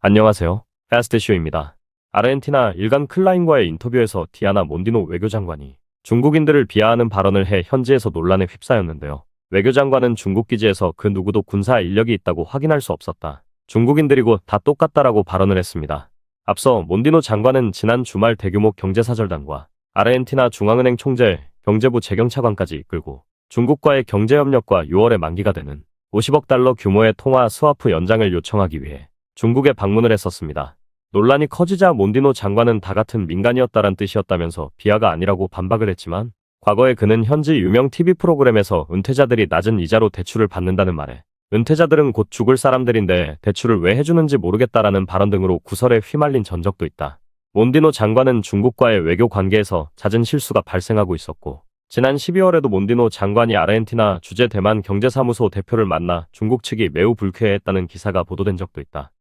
안녕하세요. 패스트쇼입니다. 아르헨티나 일간 클라인과의 인터뷰에서 디아나 몬디노 외교장관이 중국인들을 비하하는 발언을 해 현지에서 논란에 휩싸였는데요. 외교장관은 중국 기지에서 그 누구도 군사 인력이 있다고 확인할 수 없었다. 중국인들이고 다 똑같다라고 발언을 했습니다. 앞서 몬디노 장관은 지난 주말 대규모 경제사절단과 아르헨티나 중앙은행 총재, 경제부 재경차관까지 이끌고 중국과의 경제협력과 6월에 만기가 되는 50억 달러 규모의 통화 스와프 연장을 요청하기 위해 중국에 방문을 했었습니다. 논란이 커지자 몬디노 장관은 다 같은 민간이었다란 뜻이었다면서 비하가 아니라고 반박을 했지만 과거에 그는 현지 유명 TV 프로그램에서 은퇴자들이 낮은 이자로 대출을 받는다는 말에 은퇴자들은 곧 죽을 사람들인데 대출을 왜 해주는지 모르겠다라는 발언 등으로 구설에 휘말린 전적도 있다. 몬디노 장관은 중국과의 외교 관계에서 잦은 실수가 발생하고 있었고 지난 12월에도 몬디노 장관이 아르헨티나 주재 대만 경제사무소 대표를 만나 중국 측이 매우 불쾌해했다는 기사가 보도된 적도 있다.